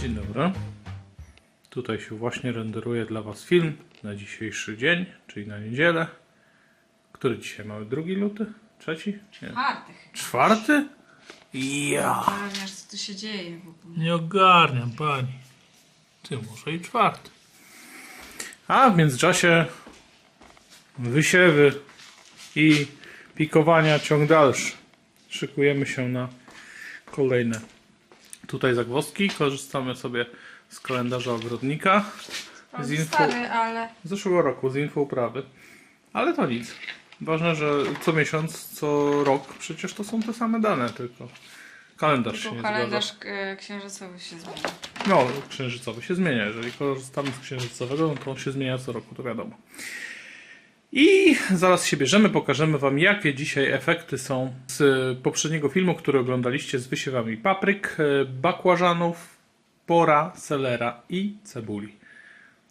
Dzień dobry. Tutaj się właśnie renderuje dla Was film na dzisiejszy dzień, czyli na niedzielę. Który dzisiaj mamy? Drugi luty? Trzeci? Nie. Czwarty. Czwarty? Ja. Ogarniasz, co tu się dzieje w ogóle. Nie ogarniam pani. Ty może i czwarty. A w międzyczasie wysiewy i pikowania ciąg dalszy. Szykujemy się na kolejne tutaj zagwozdki. Korzystamy sobie z kalendarza ogrodnika. Z info Stary, ale z zeszłego roku, z info uprawy. Ale to nic. Ważne, że co miesiąc, co rok przecież to są te same dane, tylko kalendarz się tylko nie kalendarz zgadza. e, księżycowy się zmienia. No, księżycowy się zmienia. Jeżeli korzystamy z księżycowego, no to on się zmienia co roku, to wiadomo. I zaraz się bierzemy, pokażemy Wam, jakie dzisiaj efekty są z poprzedniego filmu, który oglądaliście z wysiewami papryk, e, bakłażanów, pora, selera i cebuli.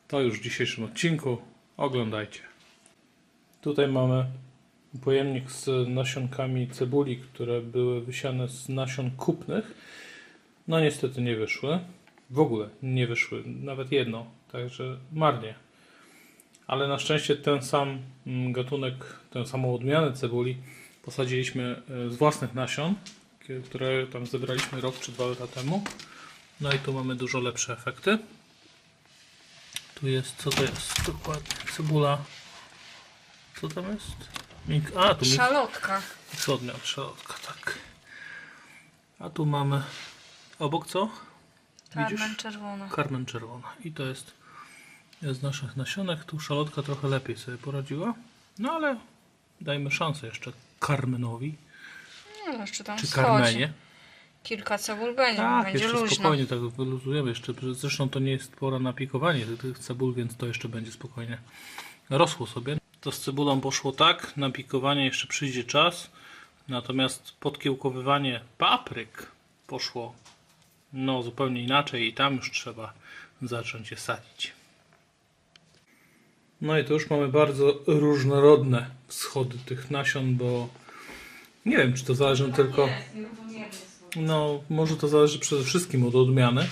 To już w dzisiejszym odcinku. Oglądajcie. Tutaj mamy pojemnik z nasionkami cebuli, które były wysiane z nasion kupnych. No niestety nie wyszły. W ogóle nie wyszły. Nawet jedno. Także marnie. Ale na szczęście ten sam mm, gatunek, tę samą odmianę cebuli posadziliśmy e, z własnych nasion, które tam zebraliśmy rok czy dwa lata temu. No i tu mamy dużo lepsze efekty. Tu jest, co to jest dokładnie? Cebula. Co tam jest? Mik- A, tu Szalotka. Miksodmian, szalotka, tak. A tu mamy obok co? Widzisz? Karmen czerwona. Karmen czerwona. I to jest z naszych nasionek. Tu szalotka trochę lepiej sobie poradziła. No ale dajmy szansę jeszcze Karmenowi. No, jeszcze tam Czy schodzi. Karmenie. Kilka cebul będzie, Tak, będzie jeszcze luźno. spokojnie tak wyluzujemy jeszcze. Zresztą to nie jest pora na pikowanie tych cebul, więc to jeszcze będzie spokojnie rosło sobie. To z cebulą poszło tak, na pikowanie jeszcze przyjdzie czas. Natomiast podkiełkowywanie papryk poszło no zupełnie inaczej i tam już trzeba zacząć je sadzić. No i to już mamy bardzo różnorodne wschody tych nasion, bo nie wiem, czy to zależy tylko... No, może to zależy przede wszystkim od odmiany,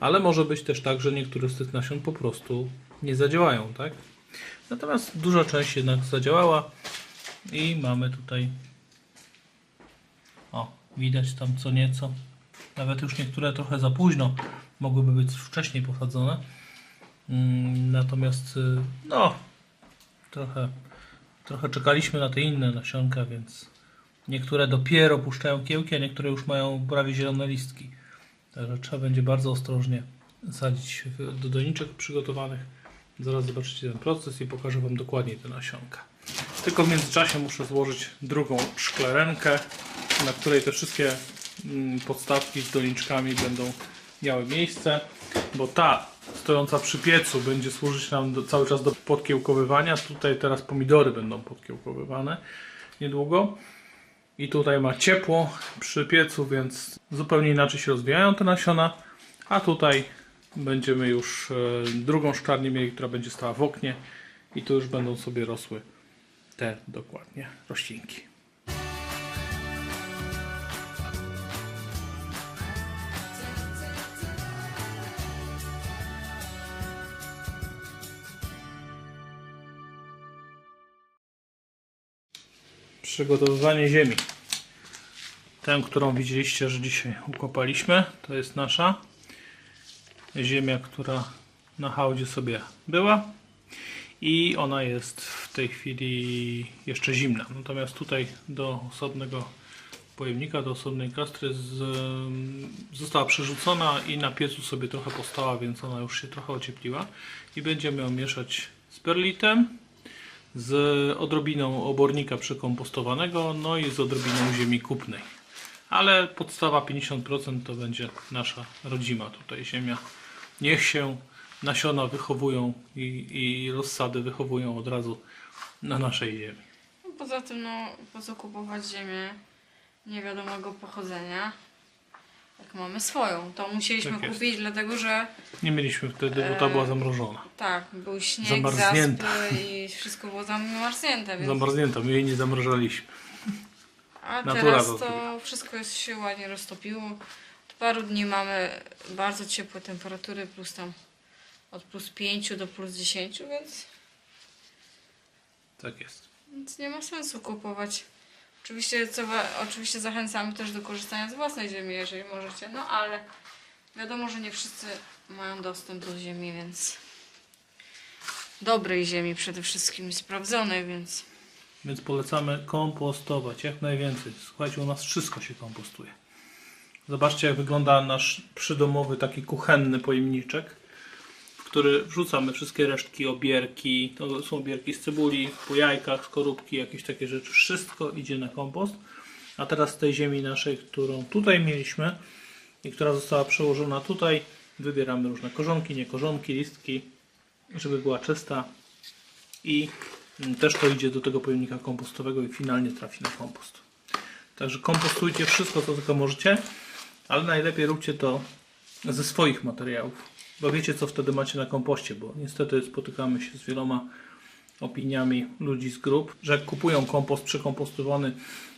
ale może być też tak, że niektóre z tych nasion po prostu nie zadziałają, tak? Natomiast duża część jednak zadziałała i mamy tutaj o, widać tam co nieco. Nawet już niektóre trochę za późno mogłyby być wcześniej posadzone. Mm, Natomiast y, no, trochę, trochę czekaliśmy na te inne nasionka, więc Niektóre dopiero puszczają kiełki, a niektóre już mają prawie zielone listki. Także trzeba będzie bardzo ostrożnie sadzić do doniczek przygotowanych. Zaraz zobaczycie ten proces i pokażę Wam dokładnie te nasionka. Tylko w międzyczasie muszę złożyć drugą szklarenkę, na której te wszystkie mm, podstawki z doniczkami będą miały miejsce, bo ta stojąca przy piecu będzie służyć nam do, cały czas do podkiełkowywania. Tutaj teraz pomidory będą podkiełkowywane niedługo. I tutaj ma ciepło przy piecu, więc zupełnie inaczej się rozwijają te nasiona. A tutaj będziemy już e, drugą szklarnię mieli, która będzie stała w oknie. I tu już będą sobie rosły te dokładnie roślinki. Przygotowywanie ziemi. Tę, którą widzieliście, że dzisiaj ukopaliśmy, to jest nasza ziemia, która na hałdzie sobie była i ona jest w tej chwili jeszcze zimna. Natomiast tutaj do osobnego pojemnika, do osobnej kastry z, została przerzucona i na piecu sobie trochę postała, więc ona już się trochę ociepliła i będziemy ją mieszać z perlitem, z odrobiną obornika przekompostowanego, no i z odrobiną ziemi kupnej. Ale podstawa 50% to będzie nasza rodzima tutaj ziemia. Niech się nasiona wychowują i, i rozsady wychowują od razu na naszej ziemi. No, Poza tym, no, po co kupować ziemię niewiadomego pochodzenia? Jak mamy swoją. To musieliśmy Tak jest. kupić, dlatego że Nie mieliśmy wtedy, bo ta była zamrożona. tak, był śnieg, Zamarznięta. zaspy i wszystko było zamarznięte, więc... Zamarznięta, my jej nie zamrażaliśmy. A Natura teraz to to wszystko jest się ładnie roztopiło. Paru dni mamy bardzo ciepłe temperatury, plus tam od plus 5 do plus 10, więc, Tak jest. więc nie ma sensu kupować. Oczywiście, co, oczywiście zachęcamy też do korzystania z własnej ziemi, jeżeli możecie, no ale wiadomo, że nie wszyscy mają dostęp do ziemi, więc dobrej ziemi przede wszystkim, sprawdzonej, więc Więc polecamy kompostować jak najwięcej. Słuchajcie, u nas wszystko się kompostuje. Zobaczcie, jak wygląda nasz przydomowy taki kuchenny pojemniczek, w który wrzucamy wszystkie resztki, obierki. To są obierki z cebuli, po jajkach, skorupki, jakieś takie rzeczy. Wszystko idzie na kompost. A teraz z tej ziemi naszej, którą tutaj mieliśmy i która została przełożona tutaj, wybieramy różne korzonki, niekorzonki, listki, żeby była czysta i też to idzie do tego pojemnika kompostowego i finalnie trafi na kompost. Także kompostujcie wszystko, co tylko możecie, ale najlepiej róbcie to ze swoich materiałów, bo wiecie, co wtedy macie na kompoście, bo niestety spotykamy się z wieloma opiniami ludzi z grup, że jak kupują kompost przekompostowany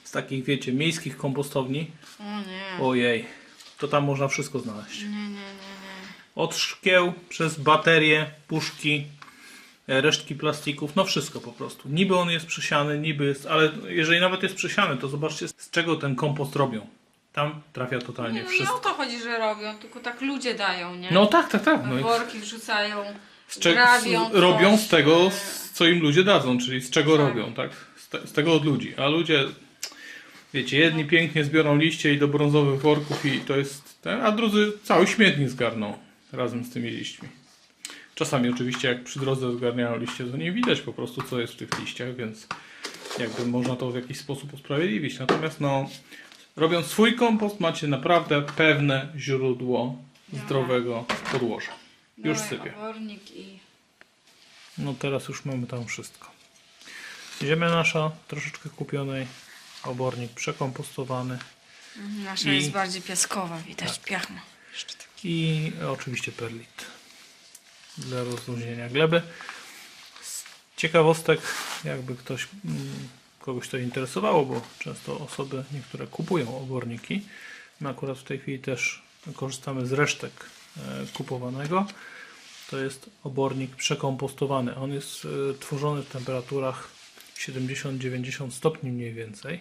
z takich, wiecie, miejskich kompostowni, o nie, ojej, to tam można wszystko znaleźć. nie, nie, nie, nie. Od szkieł przez baterie, puszki, e, resztki plastików, no wszystko po prostu. Niby on jest przesiany, niby jest, ale jeżeli nawet jest przesiany, to zobaczcie z czego ten kompost robią. Tam trafia totalnie Nie, no nie o wszystko. to chodzi, że robią, tylko tak ludzie dają, nie? No tak, tak, tak. No i Worki wrzucają, z cze- grabią z, robią z tego, z, co im ludzie dadzą, czyli z czego Tak. robią, tak? Z, te, z tego od ludzi. A ludzie, wiecie, jedni pięknie zbiorą liście i do brązowych worków i to jest ten, a drudzy cały śmietnik zgarną razem z tymi liśćmi. Czasami oczywiście jak przy drodze zgarniają liście, to nie widać po prostu co jest w tych liściach, więc jakby można to w jakiś sposób usprawiedliwić. Natomiast no, robiąc swój kompost macie naprawdę pewne źródło zdrowego podłoża. Już sypię. obornik i... No teraz już mamy tam wszystko. Ziemia nasza troszeczkę kupionej, obornik przekompostowany Mhm, Nasza I- jest bardziej piaskowa, widać tak. i oczywiście perlit dla rozluźnienia gleby. Z ciekawostek, jakby ktoś, mm, kogoś to interesowało, bo często osoby niektóre kupują oborniki. My akurat w tej chwili też korzystamy z resztek e, kupowanego. To jest obornik przekompostowany. On jest e, tworzony w temperaturach 70-90 stopni mniej więcej.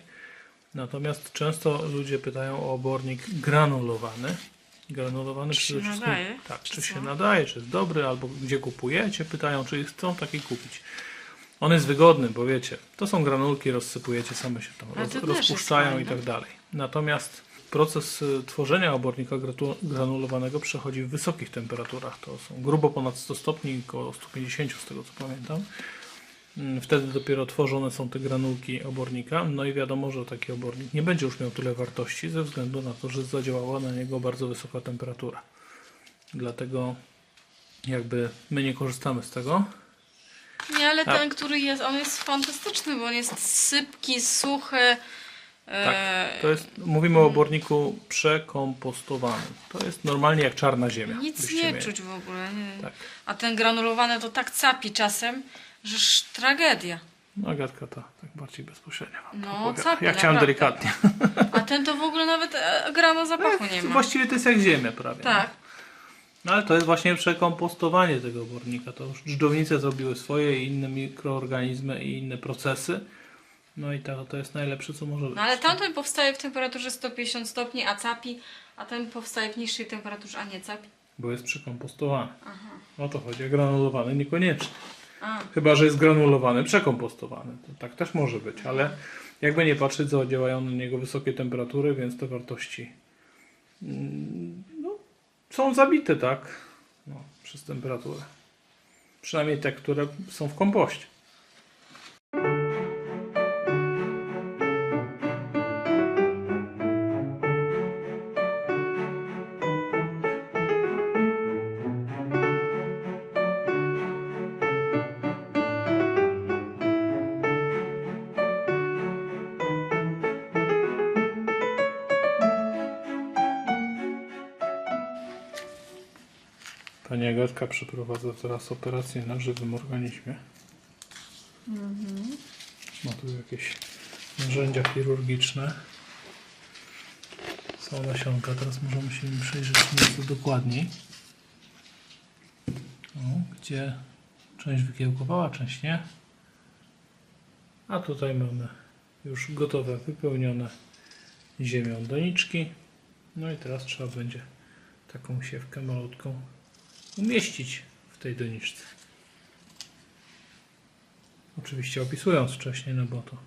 Natomiast często ludzie pytają o obornik granulowany. Granulowany Czy przede wszystkim. nadaje? Tak, Czy czy się nadaje, czy jest dobry, albo gdzie kupujecie, pytają, czy chcą taki kupić. On jest wygodny, bo wiecie, to są granulki, rozsypujecie, same się tam roz, rozpuszczają i tak dalej. Natomiast proces y, tworzenia obornika granulowanego przechodzi w wysokich temperaturach. To są grubo ponad 100 stopni, około 150 z tego co pamiętam. Mm, Wtedy dopiero tworzone są te granulki obornika. No i wiadomo, że taki obornik nie będzie już miał tyle wartości ze względu na to, że zadziałała na niego bardzo wysoka temperatura. Dlatego jakby my nie korzystamy z tego. Nie, ale A- ten, który jest, on jest fantastyczny, bo on jest sypki, suchy. Tak, e, to jest, mówimy o oborniku przekompostowanym. To jest normalnie jak czarna ziemia. Nic nie mieli. czuć w ogóle. Nie. Tak. A ten granulowany to tak capi czasem, że sz- tragedia. No Agatka ta tak bardziej bezpośrednio. No, capi, Ja chciałem naprawdę. delikatnie. A ten to w ogóle nawet e, grano zapachu nie ma. Właściwie to jest jak ziemia prawie. Tak. No ale to jest właśnie przekompostowanie tego obornika. To już dżdżownice zrobiły swoje i inne mikroorganizmy i inne procesy. No i to, to jest najlepsze co może być. No ale tamten powstaje w temperaturze 150 stopni, a capi, a ten powstaje w niższej temperaturze, a nie capi. Bo jest przekompostowany. O to chodzi, a granulowany niekoniecznie. A, Chyba, że jest granulowany, przekompostowany. To tak też może być, ale jakby nie patrzeć, to działają na niego wysokie temperatury, więc te wartości mm, no, są zabite, tak? No, przez temperaturę. Przynajmniej te, które są w kompoście. Przeprowadza teraz operację na żywym organizmie. Ma tu jakieś narzędzia chirurgiczne. Są nasionka. Teraz możemy się im przyjrzeć nieco dokładniej. O, gdzie część wykiełkowała, część nie. A tutaj mamy już gotowe, wypełnione ziemią doniczki. No i teraz trzeba będzie taką siewkę malutką umieścić w tej doniczce. Oczywiście opisując wcześniej, no bo to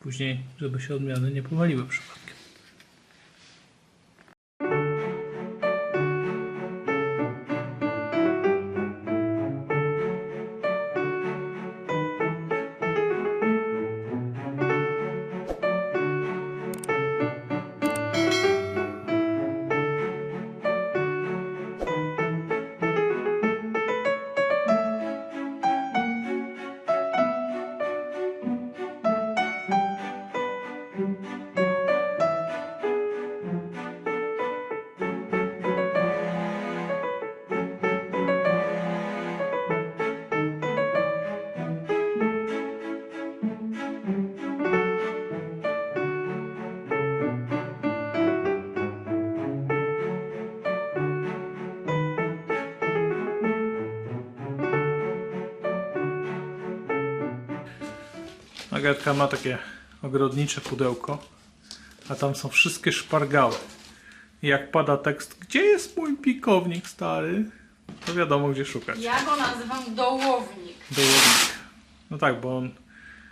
później, żeby się odmiany nie powaliły przypadkiem. Agatka ma takie ogrodnicze pudełko, a tam są wszystkie szpargały. I jak pada tekst, gdzie jest mój pikownik stary? To wiadomo gdzie szukać. Ja go nazywam dołownik. Dołownik. No tak, bo on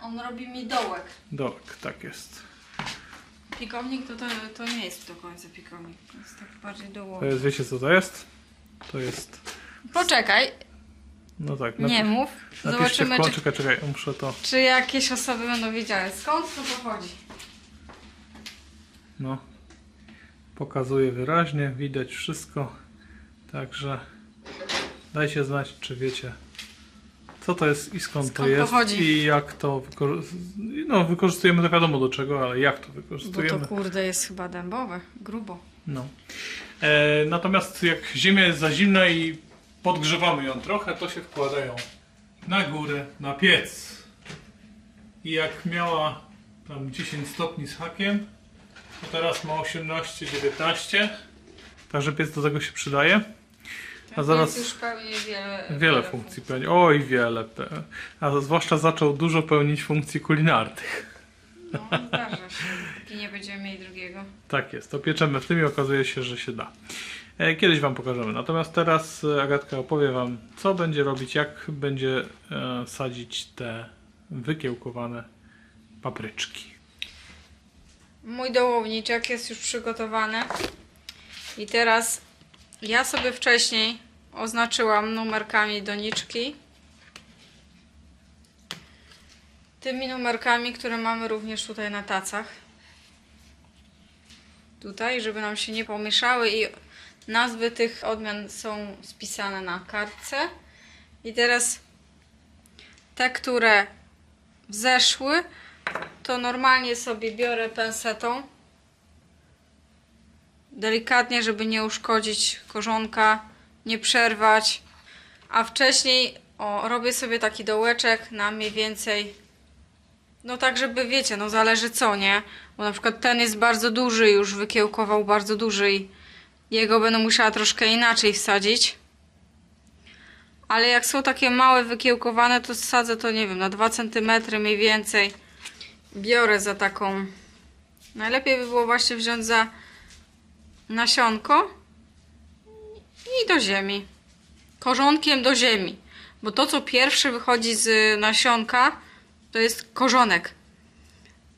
On robi mi dołek. dołek, tak jest. Pikownik to, to, to nie jest do końca pikownik. To jest tak bardziej To dołownik. jest, wiecie co to jest? To jest, Poczekaj, no tak. nie napisz- mów. napiszcie Zobaczymy, w czy. Czekaj, czekaj, muszę to, czy jakieś osoby będą wiedziały skąd to pochodzi. no. Pokazuję wyraźnie, widać wszystko. Także dajcie znać, czy wiecie, co to jest i skąd, to Skąd jest pochodzi. i jak to wykorzy- no, wykorzystujemy, to wiadomo do czego, ale jak to Bo wykorzystujemy. to kurde jest chyba dębowe, grubo. No. E, natomiast jak ziemia jest za zimna i podgrzewamy ją trochę, to się wkładają na górę, na piec. I jak miała tam 10 stopni z hakiem, to teraz ma 18-19. Także piec do tego się przydaje. A Ten zaraz- już pełni wiele, Wiele funkcji pełni. Oj, wiele. pe- A zwłaszcza zaczął dużo pełnić funkcji kulinarnych. No, zdarza się. Póki nie będziemy mieli drugiego. Tak jest, to pieczemy w tym i okazuje się, że się da. E, Kiedyś Wam pokażemy. Natomiast teraz e, Agatka opowie Wam, co będzie robić, jak będzie e, sadzić te wykiełkowane papryczki. Mój dołowniczek jest już przygotowany. I teraz ja sobie wcześniej oznaczyłam numerkami doniczki. Tymi numerkami, które mamy również tutaj na tacach. Tutaj, żeby nam się nie pomieszały i nazwy tych odmian są spisane na kartce. I teraz te, które wzeszły, to normalnie sobie biorę pensetą. Delikatnie, żeby nie uszkodzić korzonka, nie przerwać. A wcześniej o, robię sobie taki dołeczek na mniej więcej. No tak, żeby wiecie, no zależy co, nie? Bo na przykład ten jest bardzo duży, już wykiełkował bardzo duży i jego będę musiała troszkę inaczej wsadzić. Ale jak są takie małe wykiełkowane, to sadzę to nie wiem, na 2 cm mniej więcej biorę za taką. Najlepiej by było właśnie wziąć za nasionko i do ziemi. Korzonkiem do ziemi. Bo to, co pierwsze wychodzi z nasionka, to jest korzonek.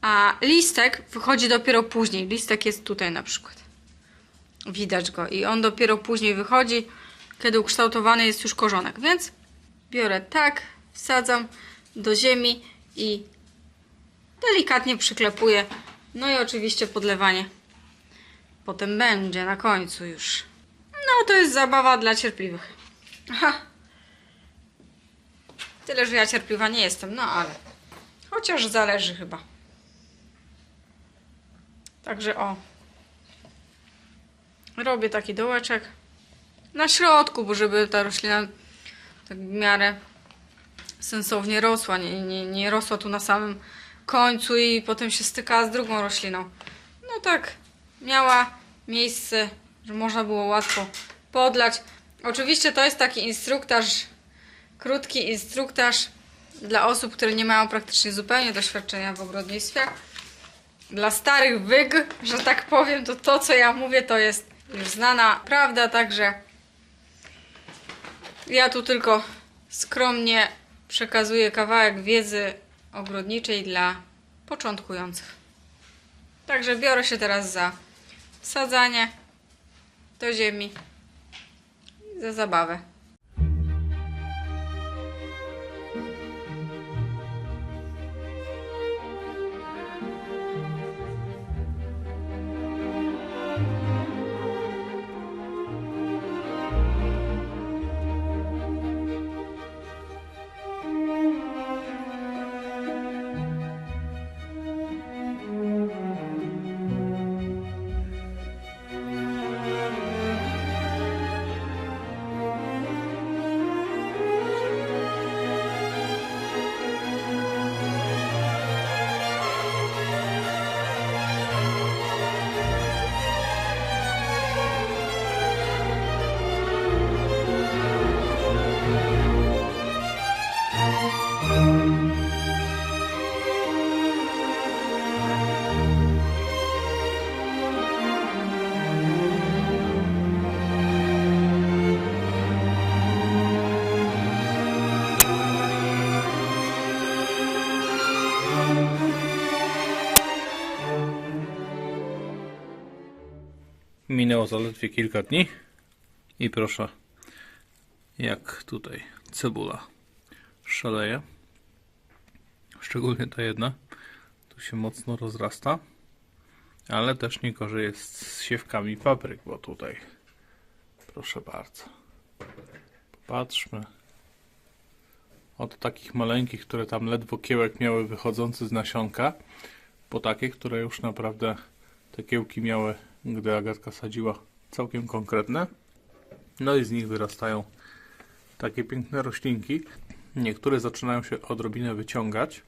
A listek wychodzi dopiero później. Listek jest tutaj na przykład. Widać go. I on dopiero później wychodzi, kiedy ukształtowany jest już korzonek. Więc biorę tak, wsadzam do ziemi i delikatnie przyklepuję. No i oczywiście podlewanie. Potem będzie na końcu już. No to jest zabawa dla cierpliwych. Aha. Tyle, że ja cierpliwa nie jestem, no ale chociaż zależy chyba. Także o. Robię taki dołeczek. na środku, bo żeby ta roślina tak w miarę sensownie rosła, nie, nie, nie rosła tu na samym końcu i potem się stykała z drugą rośliną. No tak, miała miejsce, że można było łatwo podlać. Oczywiście to jest taki instruktaż, krótki instruktaż dla osób, które nie mają praktycznie zupełnie doświadczenia w ogrodnictwie. Dla starych wyg, że tak powiem, to to, co ja mówię, to jest już znana prawda, także ja tu tylko skromnie przekazuję kawałek wiedzy ogrodniczej dla początkujących. Także biorę się teraz za wsadzanie do ziemi za zabawę. Minęło zaledwie kilka dni i proszę, jak tutaj cebula szaleje. Szczególnie ta jedna. Tu się mocno rozrasta. Ale też nie gorzej jest z siewkami papryk, bo tutaj proszę bardzo. Popatrzmy. Od takich maleńkich, które tam ledwo kiełek miały wychodzący z nasionka, po takie, które już naprawdę te kiełki miały, gdy Agatka sadziła, całkiem konkretne. No i z nich wyrastają takie piękne roślinki. Niektóre zaczynają się odrobinę wyciągać,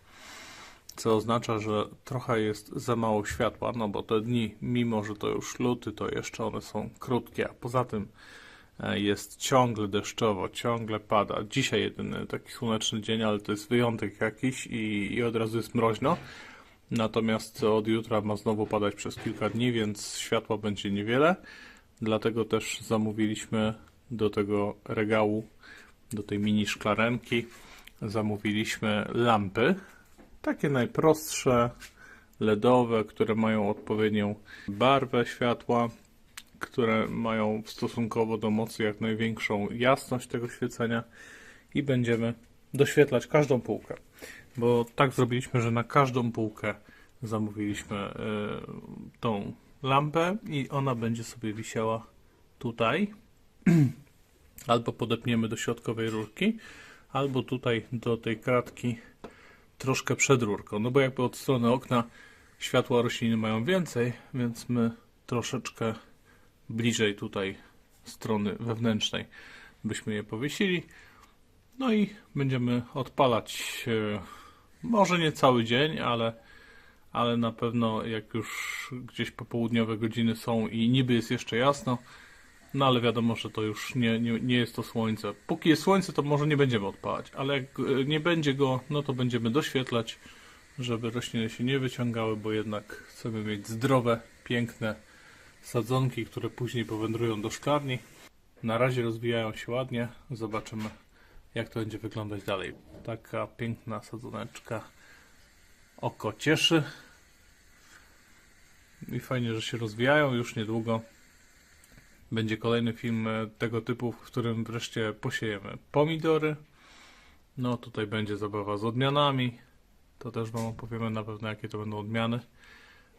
co oznacza, że trochę jest za mało światła, no bo te dni, mimo że to już luty, to jeszcze one są krótkie, a poza tym e, jest ciągle deszczowo, ciągle pada. Dzisiaj jedyny taki słoneczny dzień, ale to jest wyjątek jakiś i, i od razu jest mroźno. Natomiast od jutra ma znowu padać przez kilka dni, więc światła będzie niewiele. Dlatego też zamówiliśmy do tego regału, do tej mini szklarenki, zamówiliśmy lampy. Takie najprostsze, LEDowe, które mają odpowiednią barwę światła, które mają stosunkowo do mocy jak największą jasność tego świecenia i będziemy doświetlać każdą półkę. Bo tak zrobiliśmy, że na każdą półkę zamówiliśmy y, tą lampę i ona będzie sobie wisiała tutaj. Albo podepniemy do środkowej rurki, albo tutaj do tej kratki troszkę przed rurką. No bo jakby od strony okna światła rośliny mają więcej, więc my troszeczkę bliżej tutaj strony wewnętrznej byśmy je powiesili. No i będziemy odpalać e, może nie cały dzień, ale, ale na pewno jak już gdzieś popołudniowe godziny są i niby jest jeszcze jasno, no ale wiadomo, że to już nie, nie, nie jest to słońce. Póki jest słońce, to może nie będziemy odpalać, ale jak nie będzie go, no to będziemy doświetlać, żeby rośliny się nie wyciągały, bo jednak chcemy mieć zdrowe, piękne sadzonki, które później powędrują do szklarni. Na razie rozwijają się ładnie, zobaczymy jak to będzie wyglądać dalej. Taka piękna sadzoneczka. Oko cieszy. I fajnie, że się rozwijają. Już niedługo będzie kolejny film e, tego typu, w którym wreszcie posiejemy pomidory. No tutaj będzie zabawa z odmianami. To też Wam opowiemy na pewno, jakie to będą odmiany.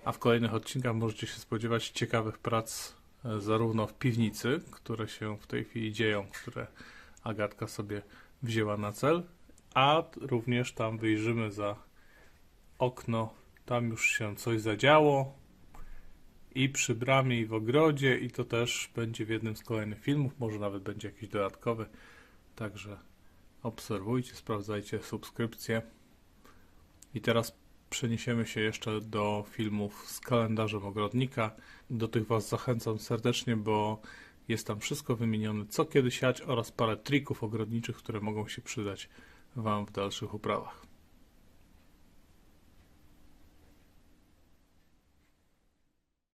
A w kolejnych odcinkach możecie się spodziewać ciekawych prac e, zarówno w piwnicy, które się w tej chwili dzieją, które Agatka sobie wzięła na cel, a również tam wyjrzymy za okno. Tam już się coś zadziało. i przy bramie, i w ogrodzie, i to też będzie w jednym z kolejnych filmów, może nawet będzie jakiś dodatkowy. Także obserwujcie, sprawdzajcie subskrypcje. I teraz przeniesiemy się jeszcze do filmów z kalendarzem ogrodnika. Do tych Was zachęcam serdecznie, bo jest tam wszystko wymienione, co kiedy siać oraz parę trików ogrodniczych, które mogą się przydać Wam w dalszych uprawach.